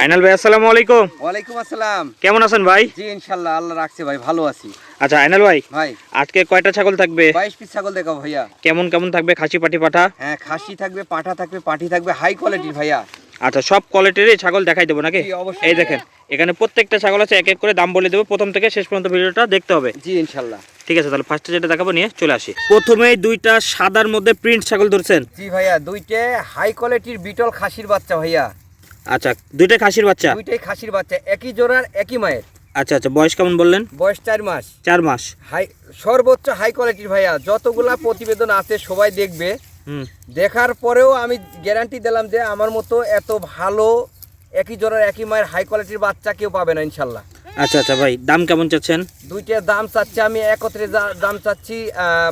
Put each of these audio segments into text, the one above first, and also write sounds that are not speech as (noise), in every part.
আইনাল ভাই আসসালামু আলাইকুম। ওয়ালাইকুম আসসালাম। কেমন আছেন ভাই? জি ইনশাল্লাহ আল্লাহ রাখছে ভাই ভালো আছি। আচ্ছা আইনাল ভাই ভাই। আজকে কয়টা ছাগল থাকবে? বাইশ পিস ছাগল দেখাও ভাইয়া। কেমন কেমন থাকবে? খাসি পাটি পাঠা? হ্যাঁ খাসি থাকবে পাঠা থাকবে পাঠি থাকবে হাই কোয়ালিটির ভাইয়া। আচ্ছা সব কোয়ালিটিরই ছাগল দেখাই দেবো নাকি? অবশ্যই। এই দেখেন এখানে প্রত্যেকটা ছাগল আছে এক এক করে দাম বলে দেবো। প্রথম থেকে শেষ পর্যন্ত ভিডিওটা দেখতে হবে। জি ইনশাল্লাহ। ঠিক আছে তাহলে ফার্স্টে যেটা দেখাবো নিয়ে চলে আসি। প্রথমেই দুইটা সাদার মধ্যে প্রিন্ট ছাগল ধরছেন। জি ভাইয়া দুইটা হাই কোয়ালিটির বিটল খাসির বাচ্চা ভাইয়া। আচ্ছা দুইটাই খাসির বাচ্চা? দুইটাই খাসির বাচ্চা একই জোড়ার একই মায়ের। আচ্ছা আচ্ছা বয়স কেমন বললেন? বয়স চার মাস। চার মাস। হাই সর্বোচ্চ হাই কোয়ালিটির ভাইয়া যতগুলা প্রতিবেদন আছে সবাই দেখবে। হুম। দেখার পরেও আমি গ্যারান্টি দিলাম যে আমার মতো এত ভালো একই জোড়ার একই মায়ের হাই কোয়ালিটির বাচ্চা কেউ পাবে না ইনশাল্লাহ। আচ্ছা আচ্ছা ভাই দাম কেমন চাচ্ছেন? দুইটার দাম চাচ্ছি আমি একত্রে দাম চাচ্ছি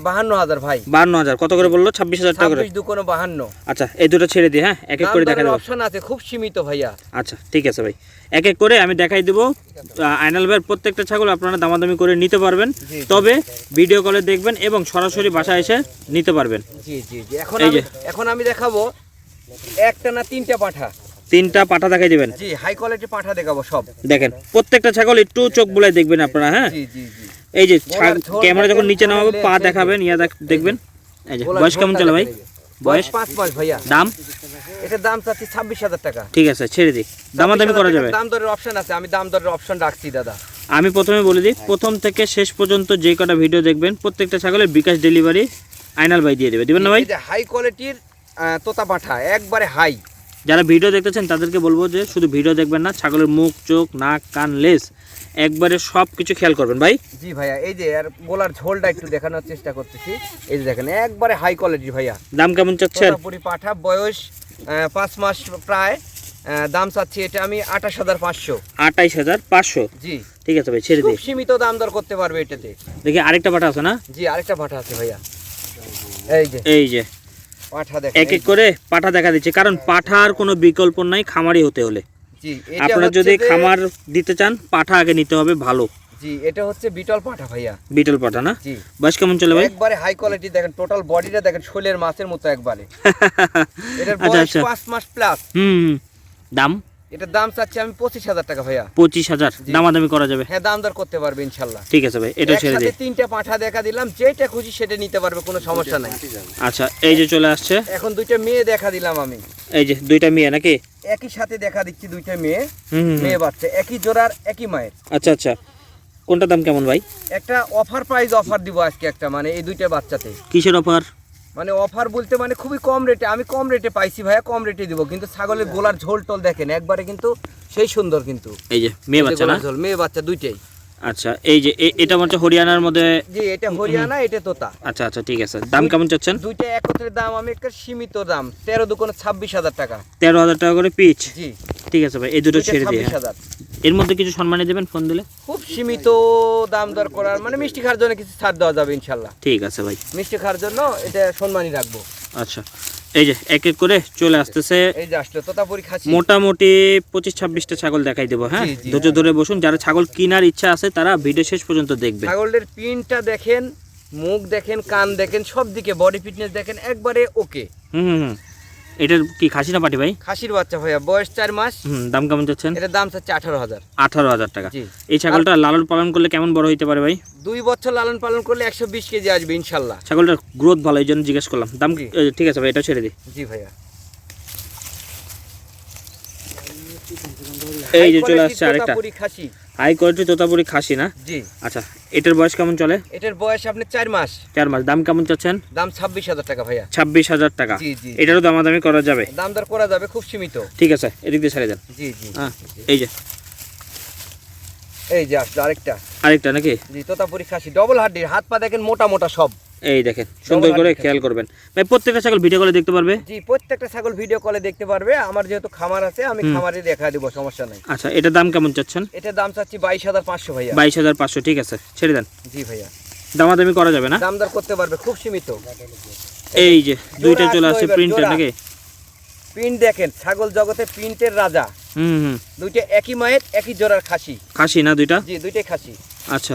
বাহান্ন হাজার ভাই। বান্ন হাজার। কত করে বলল? ছাব্বিশ হাজার টাকা করে। ছাব্বিশ দুকোনো বাহান্ন। আচ্ছা এই দুটো ছেড়ে দিই হ্যাঁ? এক এক করে দেখা অপশন আছে খুব সীমিত ভাইয়া। আচ্ছা ঠিক আছে ভাই। এক এক করে আমি দেখাই দেবো। আইনাল ভাইয়ের প্রত্যেকটা ছাগল আপনারা দামাদামি করে নিতে পারবেন। তবে ভিডিও কলে দেখবেন এবং সরাসরি বাসায় এসে নিতে পারবেন। জি জি জি। এখন। এখন আমি দেখাবো একটা না তিনটা পাঠা। তিনটা পাঠা দেখাই দিবেন। জি হাই কোয়ালিটি পাঠা দেখাবো সব। দেখেন প্রত্যেকটা ছাগল একটু চোখ বুলাই দেখবেন আপনারা হ্যাঁ? জি জি জি। এই যে ক্যামেরা যখন নিচে নামাবে পা দেখাবেন ইয়া দেখ- দেখবেন। এই যে বয়স কেমন চলে ভাই। বয়স পাঁচ মাস ভাইয়া। দাম? এটার দাম চাচ্ছি ছাব্বিশ হাজার টাকা। ঠিক আছে ছেড়ে দিই। দামাদামি 26,000 করা যাবে। দাম দরের অপশন আছে আমি দাম দরের অপশন রাখছি দাদা। আমি প্রথমে বলে দিই প্রথম থেকে শেষ পর্যন্ত যে কটা ভিডিও দেখবেন প্রত্যেকটা ছাগলের বিকাশ ডেলিভারি আইনাল ভাই দিয়ে দেবে। দিবেন না ভাই? হাই কোয়ালিটির তোতা পাঠা একবারে হাই যারা ভিডিও দেখতেছেন তাদেরকে বলব যে শুধু ভিডিও দেখবেন না ছাগলের মুখ চোখ নাক কান লেস একবারে সব কিছু খেয়াল করবেন ভাই। জি ভাইয়া এই যে আর গোলার ঝোলটা একটু দেখানোর চেষ্টা করতেছি। এই যে দেখেন একবারে হাই কোয়ালিটি ভাইয়া। দাম কেমন চাচ্ছেন? তোতাপুরি পাঠা বয়স পাঁচ মাস প্রায় দাম চাচ্ছি এটা আমি আঠাশ হাজার পাঁচশো। আটাইশ হাজার পাঁচশো? জি। ঠিক আছে ভাই ছেড়ে দিই। সীমিত দাম দর করতে পারবে এটাতে। দেখি আরেকটা পাঠা আছে না? জি আরেকটা পাঠা আছে ভাইয়া। এই যে। এই যে। এক এক করে পাঠা দেখা দিচ্ছে। কারণ পাঠার কোনো বিকল্প নাই খামারি হতে হলে। আপনারা যদি খামার দিতে চান পাঠা আগে নিতে হবে ভালো। জি এটা হচ্ছে বিটল পাঠা ভাইয়া। বিটল পাঠা না? জি। বয়স কেমন চলে ভাই? একবারে হাই কোয়ালিটি দেখেন টোটাল বডিটা দেখেন শোলের মাছের মতো একবারে। (laughs) এটার আচ্ছা বয়স 5 মাস প্লাস হুম। দাম? এটার দাম চাচ্ছি আমি পঁচিশ হাজার টাকা ভাইয়া। পঁচিশ হাজার। দামাদামি করা যাবে? হ্যাঁ দাম দর করতে পারবে ইনশাল্লাহ। ঠিক আছে ভাই এটা ছেড়ে দিই। তিনটা পাঠা দেখা দিলাম যেটা খুশি সেটা নিতে পারবে কোনো সমস্যা নাই। আচ্ছা এই যে চলে আসছে। এখন দুইটা মেয়ে দেখা দিলাম আমি। এই যে দুইটা মেয়ে নাকি? একই সাথে দেখা দিচ্ছি দুইটা মেয়ে। মেয়ে বাচ্চা একই জোড়ার একই মায়ের। আচ্ছা আচ্ছা। কোনটা দাম কেমন ভাই? একটা অফার প্রাইস অফার দিব আজকে একটা মানে এই দুইটা বাচ্চাতে। কিসের অফার মানে অফার বলতে মানে খুবই কম রেটে আমি কম রেটে পাইছি ভাইয়া কম রেটে দিব। কিন্তু ছাগলের গোলার ঝোল টোল দেখেন একবারে কিন্তু সেই সুন্দর কিন্তু। এই যে মেয়ে বাচ্চা না? ঝোল মেয়ে বাচ্চা দুইটাই। আচ্ছা এই যে এটা হচ্ছে হরিয়ানার মধ্যে জি এটা হরিয়ানা এটা তোতা। আচ্ছা আচ্ছা ঠিক আছে। দাম কেমন চাচ্ছেন? দুইটা একত্রে দাম আমি একটা সীমিত দাম তেরো দুকোনো ছাব্বিশ হাজার টাকা। তেরো হাজার টাকা করে পিচ? জি। ঠিক আছে ভাই এই দুটো ছেড়ে দিয়ে। এর মধ্যে কিছু সম্মানে দেবেন ফোন দিলে? সীমিত দাম দর করার মানে মিষ্টি খাওয়ার জন্য কিছু ছাড় দেওয়া যাবে ইনশাল্লাহ। ঠিক আছে ভাই। মিষ্টি খাওয়ার জন্য এটা সম্মানই রাখব। আচ্ছা এই যে এক এক করে চলে আসতেছে এই যে আসলো তোতাপুরি খাসি। মোটামুটি পঁচিশ ছাব্বিশটা ছাগল দেখাই দেবো হ্যাঁ? ধৈর্য ধরে বসুন যারা ছাগল কেনার ইচ্ছা আছে তারা ভিডিও শেষ পর্যন্ত দেখবে ছাগলের পিনটা দেখেন মুখ দেখেন কান দেখেন সব দিকে বডি ফিটনেস দেখেন একবারে ওকে হুম হুম। এটার কি খাসি না পাটি ভাই? খাসির বাচ্চা ভাইয়া বয়স চার মাস। হুম দাম কেমন যাচ্ছেন এটার দাম চাচ্ছে আঠারো হাজার। আঠারো হাজার টাকা। এই ছাগলটা লালন পালন করলে কেমন বড় হইতে পারে ভাই? দুই বছর লালন পালন করলে একশো বিশ কেজি আসবে ইনশাল্লাহ। ছাগলটার গ্রোথ ভালো এই জন্য জিজ্ঞেস করলাম। দাম। এ, ঠিক আছে ভাই এটা ছেড়ে দিই। জি ভাইয়া। এই যে চলে আসছে আরেকটা। খাসি? হাই কোয়ালিটি তোতাপুরি খাসি না? জি। আচ্ছা এটার বয়স কেমন চলে? এটার বয়স আপনি চার মাস। চার মাস। দাম কেমন চাচ্ছেন? দাম ছাব্বিশ হাজার টাকা ভাইয়া। ছাব্বিশ হাজার টাকা। জি জি এটারও দামাদামি করা যাবে? দাম দর করা যাবে খুব সীমিত। ঠিক আছে এদিক দিয়ে ছেড়ে দেন। জি জি হ্যাঁ এই যে। এই যে আসলো আরেকটা। আরেকটা নাকি? জি তোতাপুরি খাসি ডবল হাড্ডির হাত পা দেখেন মোটা মোটা সব। এই দেখেন সুন্দর করে খেয়াল করবেন। ভাই প্রত্যেকটা ছাগল ভিডিও করে দেখতে পারবে? জি প্রত্যেকটা ছাগল ভিডিও কলে দেখতে পারবে। আমার যেহেতু খামার আছে আমি খামারে দেখা দিব সমস্যা নাই। আচ্ছা এটার দাম কেমন চাচ্ছেন? এটার দাম চাচ্ছি বাইশ হাজার পাঁচশো ভাইয়া। বাইশ হাজার পাঁচশো ঠিক আছে ছেড়ে দেন। জি ভাইয়া। দামাদামি করা যাবে না? দাম দর করতে পারবে খুব সীমিত। এই যে দুইটা চলে প্রিন্টের জোড়া। নাকি? প্রিন্ট দেখেন ছাগল জগতে প্রিন্টের রাজা। হুম হুম। দুইটা একই মায়ের একই জোড়ার খাসি। খাসি না দুইটা? জি দুইটাই খাসি। আচ্ছা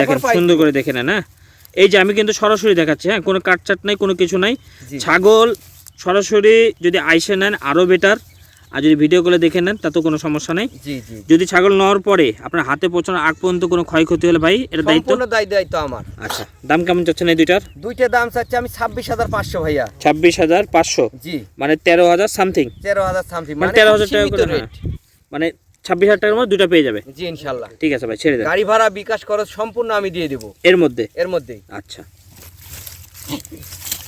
দেখেন সুন্দর করে দেখে নেন হ্যাঁ? এই যে আমি কিন্তু সরাসরি দেখাচ্ছি হ্যাঁ কোনো কাটচাট নাই কোনো কিছু নাই। ছাগল সরাসরি যদি আইসে নেন আরও বেটার আর যদি ভিডিও করে দেখে নেন তাতেও কোনো সমস্যা নেই। যদি ছাগল নেওয়ার পরে আপনার হাতে পৌঁছানোর আগ পর্যন্ত কোনো ক্ষয়ক্ষতি হলে ভাই এটা দায়িত্ব? দায়িত্ব আমার। আচ্ছা দাম কেমন চাচ্ছেন এই দুইটার? দুইটা দাম চাচ্ছি আমি ছাব্বিশ হাজার পাঁচশো ভাইয়া। ছাব্বিশ হাজার পাঁচশো। জি। মানে তেরো হাজার সামথিং তেরো হাজার সামথিং মানে মানে তেরো হাজার টাকা করে। মানে ছাব্বিশ হাজার টাকার মধ্যে দুইটা পেয়ে যাবে? জি ইনশাল্লাহ ঠিক আছে ভাই ছেড়ে দেন। গাড়ি ভাড়া বিকাশ খরচ সম্পূর্ণ আমি দিয়ে দেবো। এর মধ্যে? এর মধ্যেই। আচ্ছা।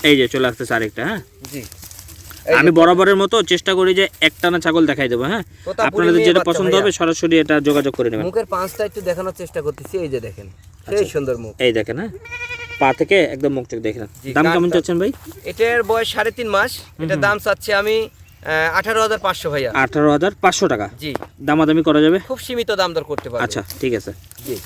এই যে চলে আসতেছে আরেকটা হ্যাঁ? জি। আমি বরাবরের মতো চেষ্টা করি যে একটানা ছাগল দেখাই দেবো হ্যাঁ? আপনাদের যেটা পছন্দ হবে সরাসরি এটা যোগাযোগ করে নেবেন। মুখের পাঁচটা একটু দেখানোর চেষ্টা করতেছি এই যে দেখেন। আচ্ছা। সেই সুন্দর মুখ। এই দেখেন হ্যাঁ? পা থেকে একদম মুখ চোখ দেখলেন জি, দাম কেমন চাচ্ছেন ভাই? এটার বয়স সাড়ে তিন মাস। এটার দাম চাচ্ছি আমি আঠারো হাজার পাঁচশো ভাইয়া। আঠারো হাজার পাঁচশো টাকা? জি। দামাদামি করা যাবে? খুব সীমিত দাম দর করতে পারব। আচ্ছা ঠিক আছে। জি।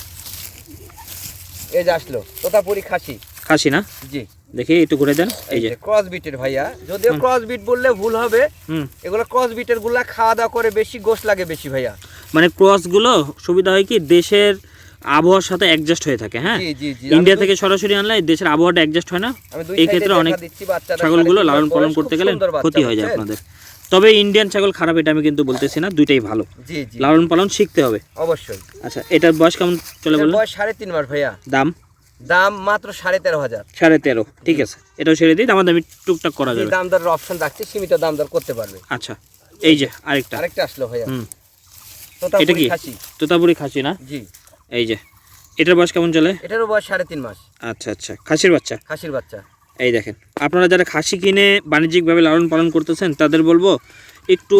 এই যে আসলো তোতাপুরি খাসি। খাসি না? জি। দেখি একটু ঘুরে দেন। এই যে। ক্রস বিটের ভাইয়া যদিও ক্রস বিট বললে ভুল হবে হুম। এগুলো ক্রস বিটেরগুলা খাওয়া দাওয়া করে বেশি গোশ লাগে বেশি ভাইয়া। মানে ক্রসগুলো সুবিধা হয় কি দেশের আবহাওয়ার সাথে অ্যাডজাস্ট হয়ে থাকে হ্যাঁ? ইন্ডিয়া থেকে সরাসরি আনলে দেশের আবহাওয়াটা অ্যাডজাস্ট হয় না। এই ক্ষেত্রে অনেক ছাগলগুলো লালন পালন করতে গেলে ক্ষতি হয়ে যায় আপনাদের। তবে ইন্ডিয়ান ছাগল খারাপ এটা আমি কিন্তু বলতেছি না দুইটাই ভালো। লালন পালন শিখতে হবে। অবশ্যই। আচ্ছা এটার বয়স কেমন চলে বললেন বয়স সাড়ে তিন মাস ভাইয়া। দাম? দাম মাত্র সাড়ে তেরো হাজার। সাড়ে তেরো ঠিক আছে। এটাও ছেড়ে দিই দাম দামি টুকটাক করা যাবে। দাম দরের অপশন রাখছি সীমিত দাম দর করতে পারবে। আচ্ছা এই যে আরেকটা। আরেকটা আসলো ভাইয়া। হুম। এটা কি? খাসি। তোতাপুরি খাসি না? জি। এই যে এটার বয়স কেমন চলে? এটারও বয়স সাড়ে তিন মাস। আচ্ছা আচ্ছা। খাসির বাচ্চা? খাসির বাচ্চা। এই দেখেন আপনারা যারা খাসি কিনে বাণিজ্যিকভাবে লালন পালন করতেছেন তাদের বলব একটু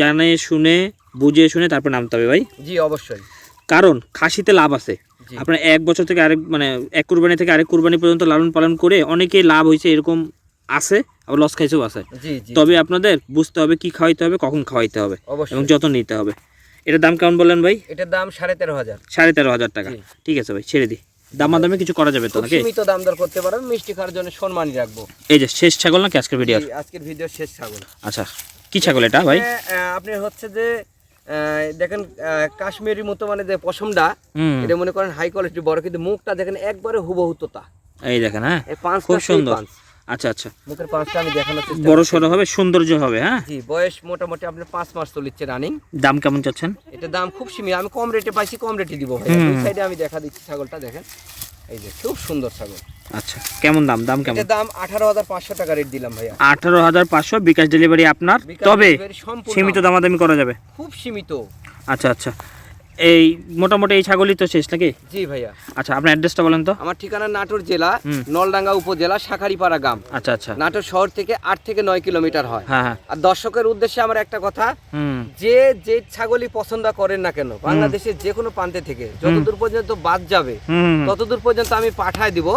জানে শুনে বুঝে শুনে তারপর নামতে হবে ভাই। জি অবশ্যই। কারণ খাসিতে লাভ আছে। আপনার এক বছর থেকে আরেক মানে এক কুরবানি থেকে আরেক কুরবানি পর্যন্ত লালন পালন করে অনেকেই লাভ হয়েছে এরকম আছে আবার লস খাইছেও আছে। তবে আপনাদের বুঝতে হবে কি খাওয়াইতে হবে কখন খাওয়াইতে হবে এবং যত্ন নিতে হবে। এটার দাম কেমন বললেন ভাই? এটার দাম সাড়ে তেরো হাজার। সাড়ে তেরো হাজার টাকা। ঠিক আছে ভাই ছেড়ে দিই। দামাদামি কিছু করা যাবে তো নাকি? সীমিত দাম দর করতে পারবেন মিষ্টি খাওয়ার জন্য সম্মানই রাখব। এই যে শেষ ছাগল নাকি আজকের ভিডিওর জি, আজকের ভিডিও শেষ ছাগল। আচ্ছা কি ছাগল এটা ভাই? আপনি হচ্ছে যে দেখেন কাশ্মীরি মতো মানে যে পশমটা এটা মনে করেন হাই কোয়ালিটি বড় কিন্তু মুখটা দেখেন একবারে হুবহু তোতা। এই দেখেন হ্যাঁ খুব সুন্দর। আচ্ছা আচ্ছা। মুখের পাঁচটা আমি দেখানোর চেষ্টা বড়। সড়ো হবে সৌন্দর্য হবে হ্যাঁ? জি বয়স মোটামুটি আপনার পাঁচ মাস চলিচ্ছে রানিং দাম কেমন চাচ্ছেন? এটা দাম খুব সীমিত আমি কম রেটে পাইছি কম রেটে দিব ভাই দুই সাইডে আমি দেখা দিচ্ছি ছাগলটা দেখেন। এই যে খুব সুন্দর ছাগল। আচ্ছা কেমন দাম দাম কেমন? দাম আঠারো হাজার পাঁচশো টাকা রেট দিলাম ভাইয়া। আঠারো হাজার পাঁচশো বিকাশ ডেলিভারি আপনার তবে সীমিত দামাদামি করা যাবে? খুব সীমিত। আচ্ছা আচ্ছা। এই মোটামুটি এই ছাগলই তো শেষ নাকি? জি ভাইয়া। আচ্ছা আপনার অ্যাড্রেসটা বলেন তো। আমার ঠিকানা নাটোর জেলা নলডাঙ্গা উপজেলা শাখারিপাড়া গ্রাম। আচ্ছা আচ্ছা। নাটোর শহর থেকে আট থেকে নয় কিলোমিটার হয়। হ্যাঁ হ্যাঁ। আর দর্শকের উদ্দেশ্যে আমার একটা কথা যে যে ছাগলই পছন্দ করেন না কেন বাংলাদেশের যে কোনো প্রান্তে থেকে যতদূর পর্যন্ত বাদ যাবে ততদূর পর্যন্ত আমি পাঠায় দিব।